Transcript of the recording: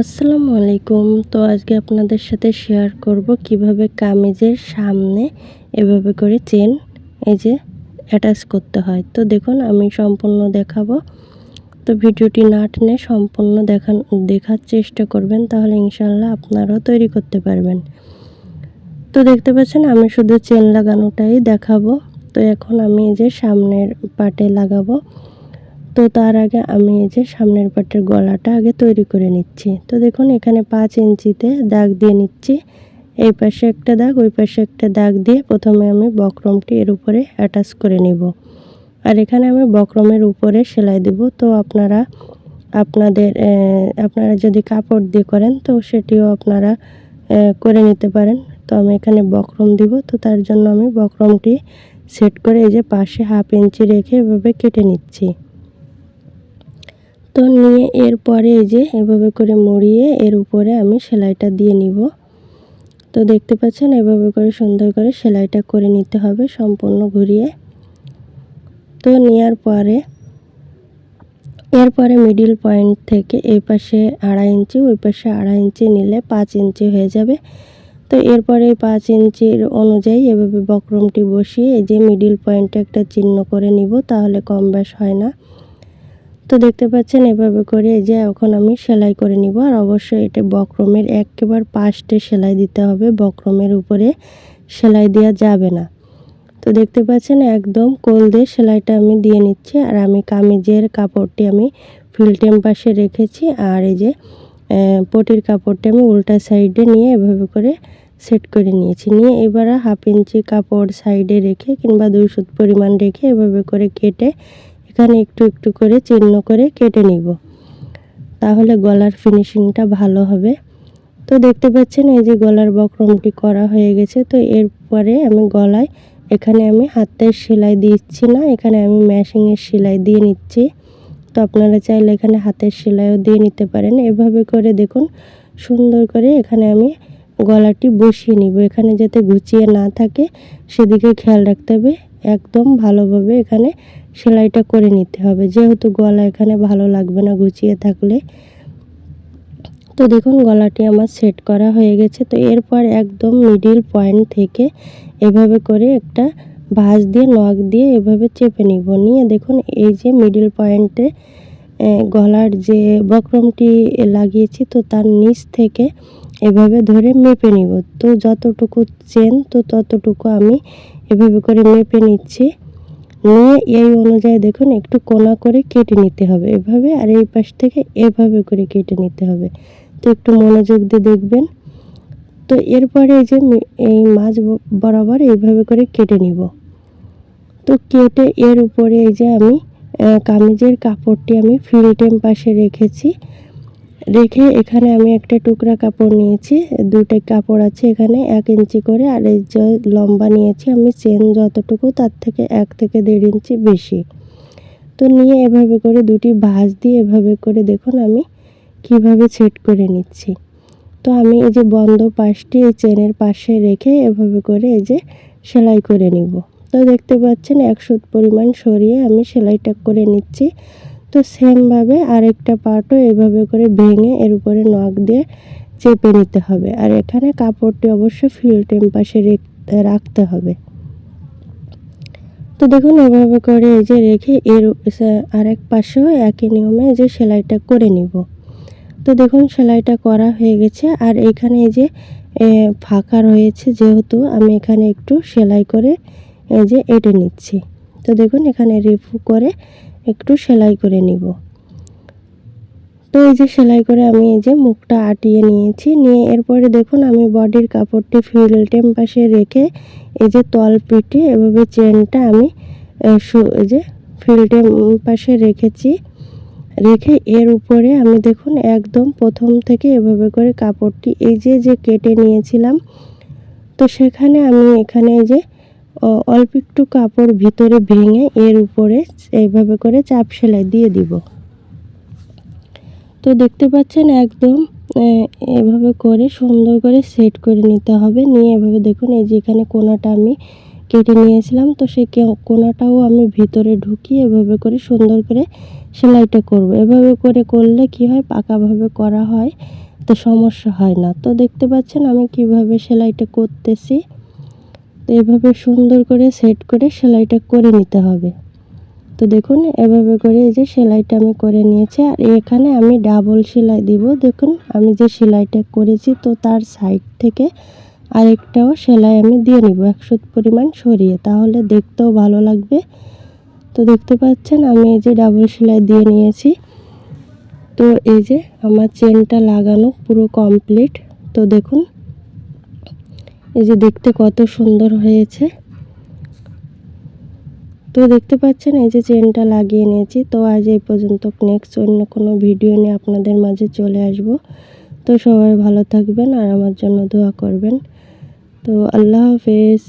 আসসালামু আলাইকুম। তো আজকে আপনাদের সাথে শেয়ার করব কীভাবে কামিজের সামনে এভাবে করে চেন এই যে অ্যাটাচ করতে হয়। তো দেখুন, আমি সম্পূর্ণ দেখাবো। তো ভিডিওটি না টেনে সম্পূর্ণ দেখান, দেখার চেষ্টা করবেন, তাহলে ইনশাল্লাহ আপনারাও তৈরি করতে পারবেন। তো দেখতে পাচ্ছেন, আমি শুধু চেন লাগানোটাই দেখাবো। তো এখন আমি এই যে সামনের পাটে লাগাবো। তো তার আগে আমি এই যে সামনের পাটের গলাটা আগে তৈরি করে নিচ্ছি। তো দেখুন, এখানে পাঁচ ইঞ্চিতে দাগ দিয়ে নিচ্ছি। এই পাশে একটা দাগ, ওই পাশে একটা দাগ দিয়ে প্রথমে আমি বক্রমটি এর উপরে অ্যাটাচ করে নিব। আর এখানে আমি বক্রমের উপরে সেলাই দেব। তো আপনারা, আপনাদের আপনারা যদি কাপড় দিয়ে করেন, তো সেটিও আপনারা করে নিতে পারেন। তো আমি এখানে বক্রম দিব। তো তার জন্য আমি বক্রমটি সেট করে এই যে পাশে হাফ ইঞ্চি রেখে এভাবে কেটে নিচ্ছি। তো নিয়ে এরপরে এই যে এভাবে করে মুড়িয়ে এর উপরে আমি সেলাইটা দিয়ে নিব। তো দেখতে পাচ্ছেন এভাবে করে সুন্দর করে সেলাইটা করে নিতে হবে সম্পূর্ণ ঘুরিয়ে। তো নেওয়ার পরে, এরপরে মিডিল পয়েন্ট থেকে এই পাশে আড়াই ইঞ্চি, ওই পাশে আড়াই ইঞ্চি নিলে পাঁচ ইঞ্চি হয়ে যাবে। তো এরপরে পাঁচ ইঞ্চির অনুযায়ী এভাবে বক্রমটি বসিয়ে এই যে মিডিল পয়েন্টে একটা চিহ্ন করে নিব, তাহলে কম ব্যাস হয় না। তো দেখতে পাচ্ছেন, এভাবে করে এই যে এখন আমি সেলাই করে নিব। আর অবশ্যই এটা বক্রমের একেবারে পাশটে সেলাই দিতে হবে। বক্রমের উপরে সেলাই দেওয়া যাবে না। তো দেখতে পাচ্ছেন, একদম কোল দিয়ে সেলাইটা আমি দিয়ে নিচ্ছি। আর আমি কামিজের কাপড়টি আমি ফিল্টেম পাশে রেখেছি। আর এই যে পটির কাপড়টি আমি উল্টা সাইডে নিয়ে এভাবে করে সেট করে নিয়েছি। নিয়ে এবার হাফ ইঞ্চি কাপড় সাইডে রেখে কিংবা দুই সুত পরিমাণ রেখে এভাবে করে কেটে এখানে একটু একটু করে চিহ্ন করে কেটে নিব। তাহলে গলার ফিনিশিংটা ভালো হবে। তো দেখতে পাচ্ছেন এই যে গলার বক্রমটি করা হয়ে গেছে। তো এরপরে আমি গলায়, এখানে আমি হাতের সেলাই দিচ্ছি না, এখানে আমি ম্যাশিংয়ের সেলাই দিয়ে নিচ্ছি। তো আপনারা চাইলে এখানে হাতের সেলাইও দিয়ে নিতে পারেন। এভাবে করে দেখুন, সুন্দর করে এখানে আমি গলাটি বসিয়ে নিব। এখানে যাতে গুছিয়ে না থাকে, সেদিকে খেয়াল রাখতে হবে। একদম ভালোভাবে এখানে সেলাইটা করে নিতে হবে। যেহেতু গলা এখানে ভালো লাগবে না গুছিয়ে থাকলে। তো দেখুন, গলাটি আমার সেট করা হয়ে গেছে। তো এরপর একদম মিডিল পয়েন্ট থেকে এভাবে করে একটা ভাঁজ দিয়ে, নখ দিয়ে এভাবে চেপে নিব। নিয়ে দেখুন, এই যে মিডিল পয়েন্টে গলার যে বক্রমটি লাগিয়েছি, তো তার নিচ থেকে এভাবে ধরে মেপে নিব। তো যতটুকু চেন, তো ততটুকু আমি এভাবে করে মেপে নিচ্ছি। নিয়ে এই অনুযায়ী দেখুন, একটু কোনা করে কেটে নিতে হবে এভাবে, আর এই পাশ থেকে এভাবে করে কেটে নিতে হবে। তো একটু মনোযোগ দিয়ে দেখবেন। তো এরপরে যে এই মাছ বরাবর এইভাবে করে কেটে নিব। তো কেটে এর উপরে এই যে আমি কামিজের কাপড়টি আমি ফিল্টেম পাশে রেখেছি। রেখে এখানে আমি একটা টুকরা কাপড় নিয়েছি। দুটো কাপড় আছে এখানে, এক ইঞ্চি করে, আর এই যে লম্বা নিয়েছি আমি চেন যতটুকু, তার থেকে এক থেকে দেড় ইঞ্চি বেশি। তো নিয়ে এভাবে করে দুটি ভাঁজ দিয়ে এভাবে করে দেখুন আমি কীভাবে সেট করে নিচ্ছি। তো আমি এই যে বন্ধ পাশটি এই চেনের পাশে রেখে এভাবে করে এই যে সেলাই করে নিব। তো দেখতে পাচ্ছেন একশো পরিমাণ সরিয়ে আমি সেলাইটা করে নিচ্ছি। তো সেমভাবে আরেকটা পার্টও এভাবে করে ভেঙে এর উপরে নখ দিয়ে চেপে নিতে হবে। আর এখানে কাপড়টি অবশ্যই ফিল টেম্পাসে রাখতে হবে। তো দেখুন, এভাবে করে এই যে রেখে এর আরেক পাশেও একই নিয়মে যে সেলাইটা করে নিব। তো দেখুন, সেলাইটা করা হয়ে গেছে। আর এখানে এই যে ফাঁকা রয়েছে যেহেতু আমি এখানে একটু সেলাই করে এই যে এঁটে নিচ্ছি। তো দেখুন, এখানে রিফু করে একটু সেলাই করে নিব। তো এই যে সেলাই করে আমি এই যে মুখটা আটিয়ে নিয়েছি। নিয়ে এরপরে দেখুন আমি বডির কাপড়টি ফিল্টেম পাশে রেখে এই যে তল পিঠে এভাবে চেনটা আমি এই যে ফিল্টেম পাশে রেখেছি। রেখে এর উপরে আমি দেখুন একদম প্রথম থেকে এভাবে করে কাপড়টি এই যে যে কেটে নিয়েছিলাম। তো সেখানে আমি এখানে যে অল্প একটু কাপড় ভিতরে ভেঙে এর উপরে এইভাবে করে চাপ সেলাই দিয়ে দিব। তো দেখতে পাচ্ছেন একদম এভাবে করে সুন্দর করে সেট করে নিতে হবে। নিয়ে এভাবে দেখুন, এই যে এখানে কোনাটা আমি কেটে নিয়েছিলাম, তো সেই কোনাটাও আমি ভিতরে ঢুকিয়ে এভাবে করে সুন্দর করে সেলাইটা করব। এভাবে করে করলে কি হয়? পাকাভাবে করা হয়, তো সমস্যা হয় না। তো দেখতে পাচ্ছেন আমি কীভাবে সেলাইটা করতেছি। তো এভাবে সুন্দর করে সেট করে সেলাইটা করে নিতে হবে। তো দেখুন, এভাবে করে এই যে সেলাইটা আমি করে নিয়েছি, আর এখানে আমি ডাবল সেলাই দিব। দেখুন, আমি যে সেলাইটা করেছি, তো তার সাইড থেকে আরেকটাও সেলাই আমি দিয়ে নিব, একশো পরিমাণ সরিয়ে। তাহলে দেখতেও ভালো লাগবে। তো দেখতে পাচ্ছেন, আমি এই যে ডাবল সেলাই দিয়ে নিয়েছি। তো এই যে আমার চেনটা লাগানো পুরো কমপ্লিট তো দেখুন এই যে দেখতে কত সুন্দর হয়েছে। তো দেখতে পাচ্ছেন, এই যে চেনটা লাগিয়ে নিয়েছি। তো আজ এই পর্যন্ত নেক্সট অন্য কোনো ভিডিও নিয়ে আপনাদের মাঝে চলে আসব। তো সবাই ভালো থাকবেন আর আমার জন্য দোয়া করবেন। তো আল্লাহ হাফেজ।